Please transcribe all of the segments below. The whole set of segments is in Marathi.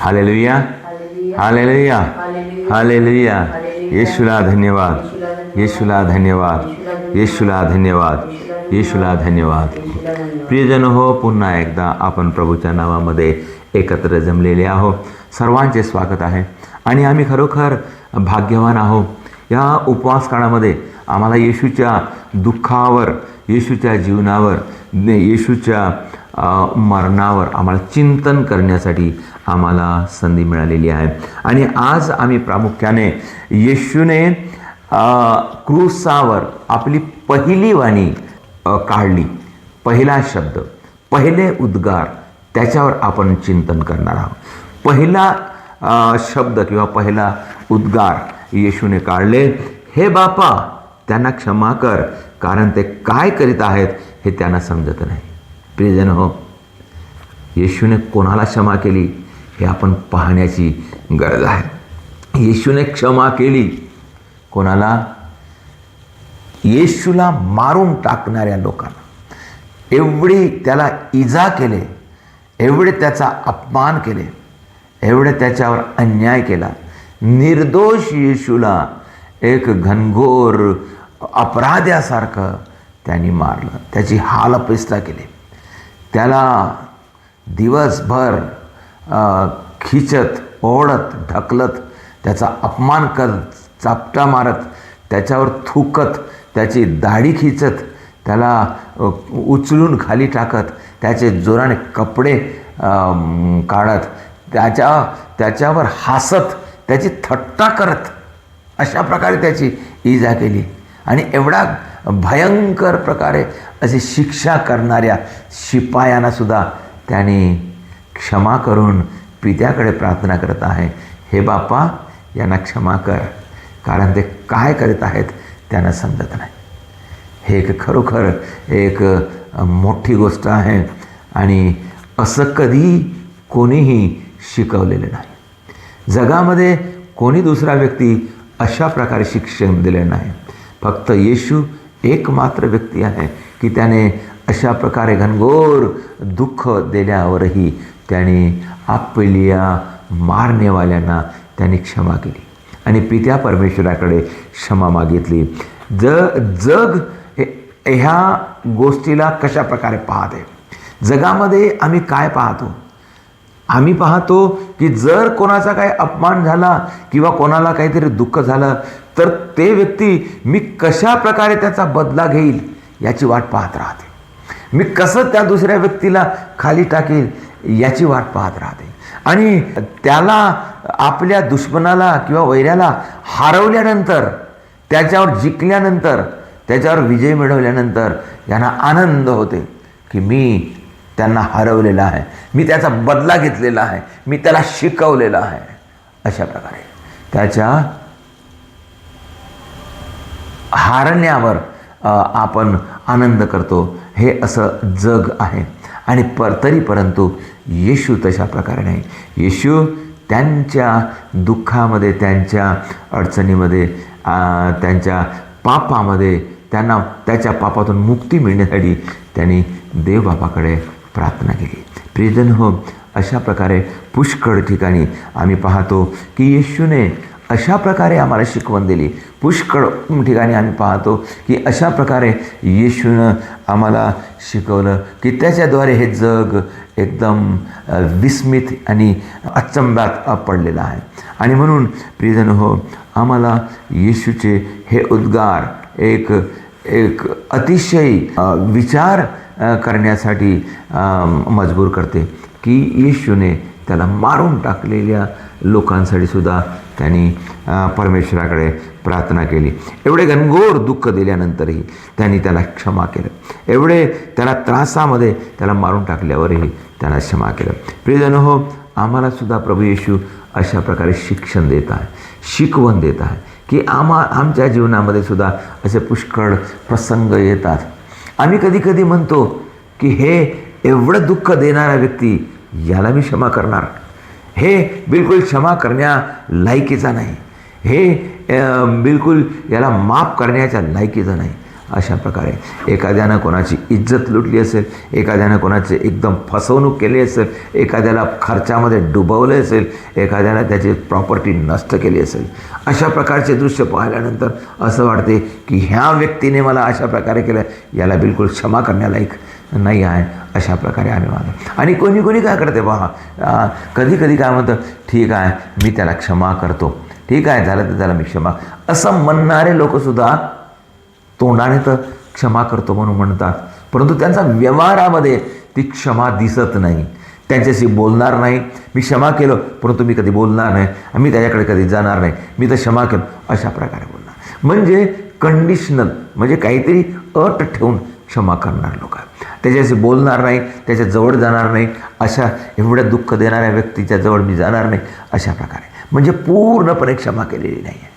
हालेलुया हालेलुया हालेलुया येशूला धन्यवाद येशूला धन्यवाद येशूला धन्यवाद येशूला धन्यवाद प्रियजन हो पुन्हा एकदा आपण प्रभूच्या नावामध्ये एकत्र जमलेले आहो सर्वांचे स्वागत आहे आणि आम्ही खरोखर भाग्यवान आहो या उपवास काळामध्ये आम्हाला येशूच्या दुःखावर येशूच्या जीवनावर येशूच्या मरणावर आम्हाला चिंतन करण्यासाठी आम्हाला संधी मिळालेली आहे. आणि आज आम्ही प्रामुख्याने येशूने क्रूसावर आपली पहिली वाणी काढली. पहिला शब्द पहिले उद्गार त्याच्यावर आपण चिंतन करणार आहोत. पहिला शब्द किंवा पहिला उद्गार येशूने काढले. हे बापा त्यांना क्षमा कर कारण ते काय करीत आहेत हे त्यांना समजत नाही. प्रियजन हो येशूने कोणाला क्षमा केली हे आपण पाहण्याची गरज आहे. येशूने क्षमा केली कोणाला? येशूला मारून टाकणाऱ्या लोकांना. एवढी त्याला इजा केले एवढे त्याचा अपमान केले एवढे त्याच्यावर अन्याय केला. निर्दोष येशूला एक घनघोर अपराध्यासारखं त्यांनी मारलं. त्याची हालपेस्ता केली. त्याला दिवसभर खिचत ओढत ढकलत त्याचा अपमान करत चापटा मारत त्याच्यावर थुकत त्याची दाढी खिचत त्याला उचलून खाली टाकत त्याचे जोराने कपडे काढत त्याच्या त्याच्यावर हसत त्याची थट्टा करत अशा प्रकारे त्याची इजा केली. आणि एवढा भयंकर प्रकारे अशी शिक्षा करणाऱ्या शिपायांनासुद्धा त्याने क्षमा करून पित्याकडे प्रार्थना करत आहे. हे बापा यांना क्षमा कर. कारण ते काय करीत आहेत त्यांना समजत नाही. हे एक खरोखर एक मोठी गोष्ट आहे आणि असं कधी कोणीही शिकवलेलं नाही. जगामध्ये कोणी दुसरा व्यक्ती अशा प्रकारे शिक्षण दिले नाही. फक्त येशू एकमात्र व्यक्ती आहे की त्याने अशा प्रकारे घनघोर दुःख दिल्यावरही त्याने आपल्या मारनेवाल्यांना त्याने क्षमा केली. आणि पित्या परमेश्वराकडे क्षमा मागितली. ज जग ह्या गोष्टीला कशा प्रकारे पाहते? जगामध्ये आम्ही काय पाहतो? आम्ही पाहतो की जर कोणाचा काही अपमान झाला किंवा कोणाला काहीतरी दुःख झालं तर ते व्यक्ती मी कशा प्रकारे त्याचा बदला घेईल याची वाट पाहत राहते. मी कसं त्या दुसऱ्या व्यक्तीला खाली टाकेल याची वाट पाहत राहते. आणि त्याला आपल्या दुश्मनाला किंवा वैऱ्याला हरवल्यानंतर त्याच्यावर जिंकल्यानंतर त्याच्यावर विजय मिळवल्यानंतर यांना आनंद होते की मी त्यांना हरवलेला आहे. मी त्याचा बदला घेतलेला आहे. मी त्याला शिकवलेला आहे. अशा प्रकारे. त्याच्या हारण्यावर आपण आनंद करतो. हे असं जग आहे. आणि पर तरी परंतु येशू तशा प्रकारे नाही. येशू त्यांच्या दुःखामध्ये त्यांच्या अडचणीमध्ये त्यांच्या पापामध्ये त्यांना त्याच्या पापातून मुक्ती मिळण्यासाठी त्यांनी देवबापाकडे प्रार्थना केली. प्रियजन हो अशा प्रकारे पुष्कळ ठिकाणी आम्ही पाहतो की येशूने अशा प्रकारे आम्हाला शिकवण दिली. पुष्कळ ठिकाणी आम्ही पाहतो की अशा प्रकारे येशूनं आम्हाला शिकवलं की त्याच्याद्वारे हे जग एकदम विस्मित आणि अचंब्यात पडलेलं आहे. आणि म्हणून प्रियजन हो आम्हाला येशूचे हे उद्गार एक एक अतिशय विचार करण्यासाठी मजबूर करते की येशूने त्याला मारून टाकलेल्या लोकांसाठी सुद्धा त्यांनी परमेश्वराकडे प्रार्थना केली. एवढे घनघोर दुःख दिल्यानंतरही त्यांनी त्याला क्षमा केलं. एवढे त्याला त्रासामध्ये त्याला मारून टाकल्यावरही त्याला क्षमा केलं. प्रियजन हो आम्हाला सुद्धा प्रभू येशू अशा प्रकारे शिक्षण देत आहे शिकवण देत आहे की आम्हा आमच्या जीवनामध्ये सुद्धा असे पुष्कळ प्रसंग येतात. आम्ही कधी कधी म्हणतो की हे एवढं दुःख देणारा व्यक्ती याला मी क्षमा करणार. हे बिलकुल क्षमा करण्या लायकीचा नाही. हे बिलकुल याला माफ करण्याच्या लायकीचा नाही. अशा प्रकारे एखाद्यानं कोणाची इज्जत लुटली असेल एखाद्यानं कोणाचे एकदम फसवणूक केली असेल एखाद्याला खर्चामध्ये डुबवले असेल एखाद्याला त्याची प्रॉपर्टी नष्ट केली असेल अशा प्रकारचे दृश्य पाहिल्यानंतर असं वाटते की ह्या व्यक्तीने मला अशा प्रकारे केलं याला बिलकुल क्षमा करण्यालायक नाही आहे अशा प्रकारे आम्ही मानतो. आणि कोणी कोणी काय करते पहा कधी कधी काय म्हणतं ठीक आहे मी त्याला क्षमा करतो. ठीक आहे झालं तर त्याला मी क्षमा. असं म्हणणारे लोकसुद्धा तोंडाने तर क्षमा करतो म्हणून म्हणतात. परंतु त्यांचा व्यवहारामध्ये ती क्षमा दिसत नाही. त्यांच्याशी बोलणार नाही. मी क्षमा केलं परंतु मी कधी बोलणार नाही. मी त्याच्याकडे कधी जाणार नाही. मी तर क्षमा केलं. अशा प्रकारे बोलणार. म्हणजे कंडिशनल म्हणजे काहीतरी अट ठेवून क्षमा करणार लोक त्याच्याशी बोलणार नाही त्याच्याजवळ जाणार नाही अशा एवढ्या दुःख देणाऱ्या व्यक्तीच्या जवळ मी जाणार नाही अशा प्रकारे. म्हणजे पूर्णपणे क्षमा केलेली नाही आहे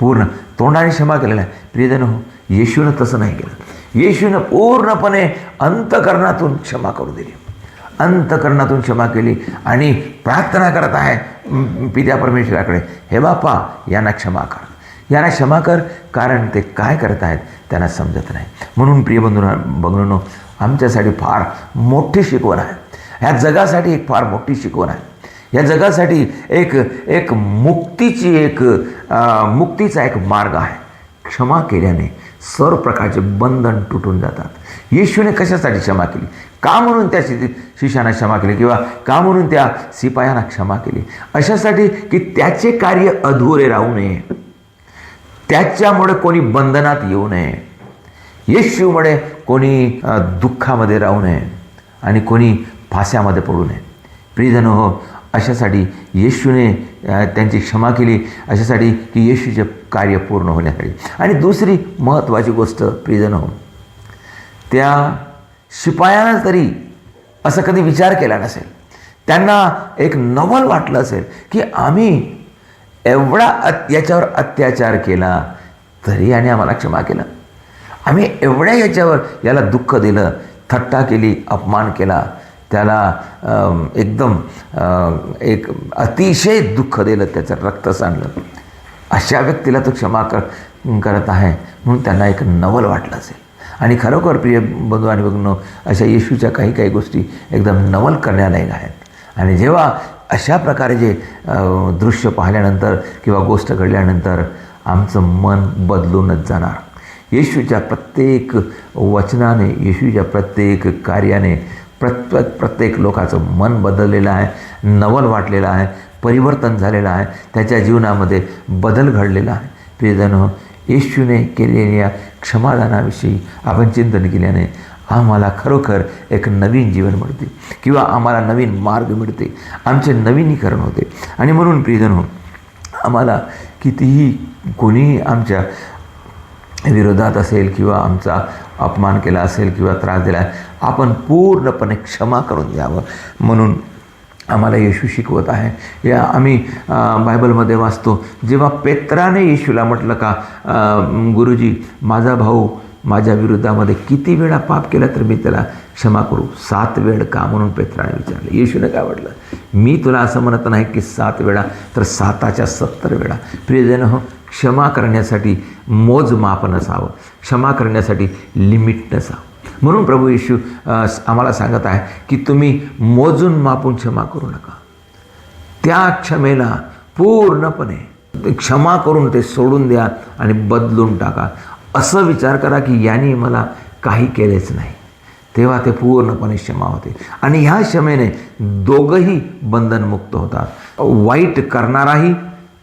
पूर्ण तोंडाने क्षमा केलेला आहे. प्रियजन हो येशूनं तसं नाही केलं. येशूनं पूर्णपणे अंतकरणातून क्षमा करू दिली. अंतकरणातून क्षमा केली आणि प्रार्थना करत आहे पित्या परमेश्वराकडे. हे बापा यांना क्षमा कर. यांना क्षमा कर कारण ते काय करत आहेत त्यांना समजत नाही. म्हणून प्रिय बंधू बघणं आमच्यासाठी फार मोठी शिकवण आहे. ह्या जगासाठी एक फार मोठी शिकवण आहे. या जगासाठी एक एक मुक्तीची एक मुक्तीचा एक मार्ग आहे. क्षमा केल्याने सर्व प्रकारचे बंधन तुटून जातात. येशूने कशासाठी क्षमा केली? का म्हणून त्या शि शिष्याना क्षमा केली किंवा का म्हणून त्या शिपायांना क्षमा केली? अशासाठी की त्याचे कार्य अधुरे राहू नये. त्याच्यामुळे कोणी बंधनात येऊ नये. येशूमुळे कोणी दुःखामध्ये राहू नये आणि कोणी फास्यामध्ये पडू नये. प्रियजन हो अशासाठी येशूने त्यांची क्षमा केली. अशासाठी की येशूचे कार्य पूर्ण होण्यासाठी. आणि दुसरी महत्त्वाची गोष्ट प्रियजन हो त्या शिपायानं तरी असं कधी विचार केला नसेल. त्यांना एक नवल वाटलं असेल की आम्ही एवढा अत याच्यावर अत्याचार केला तरी याने आम्हाला क्षमा केला. आम्ही एवढ्या याच्यावर याला दुःख दिलं थट्टा केली अपमान केला. त्याला एकदम एक अतिशय दुःख दिलं त्याचं रक्त सांडलं. अशा व्यक्तीला तो क्षमा कर करत आहे म्हणून त्यांना एक नवल वाटलं असेल. आणि खरोखर प्रिय बंधू आणि बघणं अशा येशूच्या काही काही गोष्टी एकदम नवल करण्यालायक आहेत. आणि जेव्हा अशा प्रकारे जे दृश्य पाहिल्यानंतर किंवा गोष्ट घडल्यानंतर आमचं मन बदलूनच जाणार. येशूच्या प्रत्येक वचनाने येशूच्या प्रत्येक कार्याने प्रत्येक प्रत्येक लोकाचं मन बदललेलं आहे नवल वाटलेलं आहे परिवर्तन झालेलं आहे त्याच्या जीवनामध्ये बदल घडलेला आहे. प्रियजन येशूने केलेल्या क्षमादानाविषयी आपण चिंतन केल्याने आम्हाला खरोखर एक नवीन जीवन मिळते किंवा आम्हाला नवीन मार्ग मिळते आमचे नवीनीकरण होते. आणि म्हणून प्रियजन हो आम्हाला कितीही कोणीही आमच्या विरोधात असेल किंवा आमचा अपमान केला असेल किंवा त्रास दिला आपण पूर्णपणे क्षमा करून द्यावं. म्हणून आम्हाला येशू शिकवत आहे. या आम्ही बायबलमध्ये वाचतो जेव्हा पेत्राने येशूला म्हटलं का गुरुजी माझा भाऊ माझ्या विरुद्धामध्ये किती वेळा पाप केला तर मी त्याला क्षमा करू? सात वेळ का म्हणून पेत्राने विचारलं? येशूने काय वाटलं मी तुला असं म्हणत नाही की सात वेळा तर साताच्या सत्तर वेळा. प्रियजन हो क्षमा करण्यासाठी मोजमाप नसावं. क्षमा करण्यासाठी लिमिट नसावं. म्हणून प्रभू येशू आम्हाला सांगत आहे की तुम्ही मोजून मापून क्षमा करू नका. त्या क्षमेला पूर्णपणे क्षमा करून ते सोडून द्या आणि बदलून टाका. असं विचार करा की याने मला काही केलेच नाही. तेव्हा ते पूर्णपणे क्षमा होते. आणि ह्या क्षमेने दोघंही बंधनमुक्त होतात. वाईट करणाराही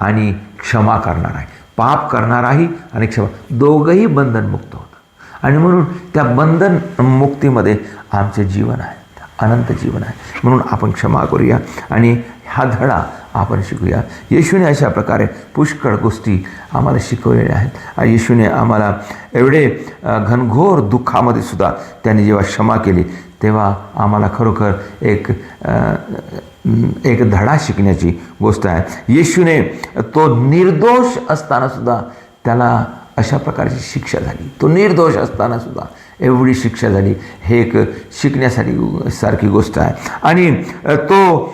आणि क्षमा करणाराही. पाप करणाराही आणि क्षमा. दोघंही बंधनमुक्त होतात. आणि म्हणून त्या बंधन मुक्तीमध्ये आमचे जीवन आहे. अनंत जीवन आहे. म्हणून आपण क्षमा करूया. आणि हा धडा आपण शिकूया. येशूने अशा प्रकारे पुष्कळ गोष्टी आम्हाला शिकवलेल्या आहेत. येशूने आम्हाला एवढे घनघोर दुःखामध्ये सुद्धा त्याने जेव्हा क्षमा केली तेव्हा आम्हाला खरोखर एक एक धडा शिकण्याची गोष्ट आहे. येशूने तो निर्दोष असतानासुद्धा त्याला अशा प्रकारची शिक्षा झाली. तो निर्दोष असतानासुद्धा एवढी शिक्षा झाली. हे एक शिकण्यासाठी सारखी गोष्ट आहे. आणि तो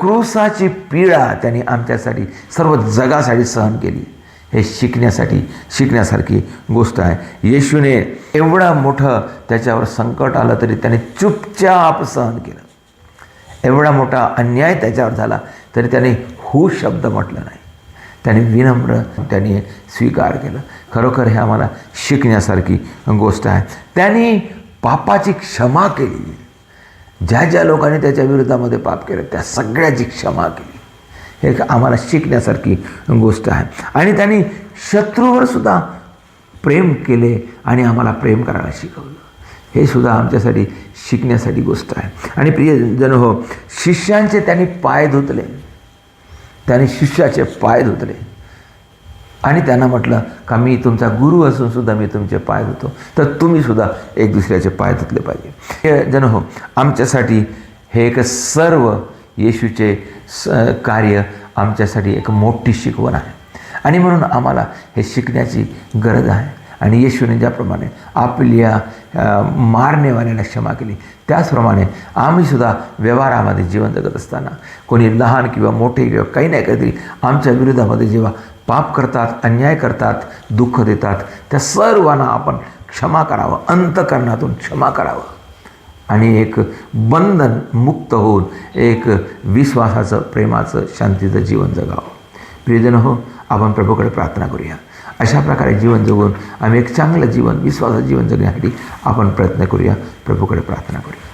क्रूसाची पीडा त्याने आमच्यासाठी सर्व जगासाठी सहन केली. हे शिकण्यासाठी शिकण्यासारखी गोष्ट आहे. येशूने एवढं मोठं त्याच्यावर संकट आलं तरी त्याने चुपचाप सहन केलं. एवढा मोठा अन्याय त्याच्यावर झाला तरी त्याने हू शब्द म्हटलं नाही. त्याने विनम्र त्याने स्वीकार केलं. खरोखर हे आम्हाला शिकण्यासारखी गोष्ट आहे. त्यांनी पापाची क्षमा केली. ज्या ज्या लोकांनी त्याच्या विरोधामध्ये पाप केलं त्या सगळ्याची क्षमा केली. हे आम्हाला शिकण्यासारखी गोष्ट आहे. आणि त्यांनी शत्रूवर सुद्धा प्रेम केले आणि आम्हाला प्रेम करायला शिकवलं. हे सुद्धा आमच्यासाठी शिकण्यासाठी गोष्ट आहे. आणि प्रिय जन हो शिष्यांचे त्यांनी पाय धुतले. त्याने शिष्याचे पाय धुतले. आणि त्यांना म्हटलं का मी तुमचा गुरु असून सुद्धा मी तुमचे पाय धुतो. तर तुम्ही सुद्धा एक दुसऱ्याचे पाय धुतले पाहिजे. हे जन हो आमच्यासाठी हे एक सर्व येशूचे स कार्य आमच्यासाठी एक मोठी शिकवण आहे. आणि म्हणून आम्हाला हे शिकण्याची गरज आहे. आणि येशूने ज्याप्रमाणे आपल्या अ, मारनेवाल्याला क्षमा केली त्याचप्रमाणे आम्हीसुद्धा व्यवहारामध्ये जीवन जगत असताना कोणी लहान किंवा मोठे किंवा काही नाही काहीतरी आमच्या विरोधामध्ये जेव्हा पाप करतात अन्याय करतात दुःख देतात त्या सर्वांना आपण क्षमा करावं अंतकरणातून क्षमा करावं. आणि एक बंधन मुक्त होऊन एक विश्वासाचं प्रेमाचं शांतीचं जीवन जगावं. प्रियजन हो आपण प्रभूकडे प्रार्थना करूया. अशा प्रकारे जीवन जगून आम्ही एक चांगलं जीवन विश्वासाचं जीवन जगण्यासाठी आपण प्रयत्न करूया. प्रभूकडे प्रार्थना करूया.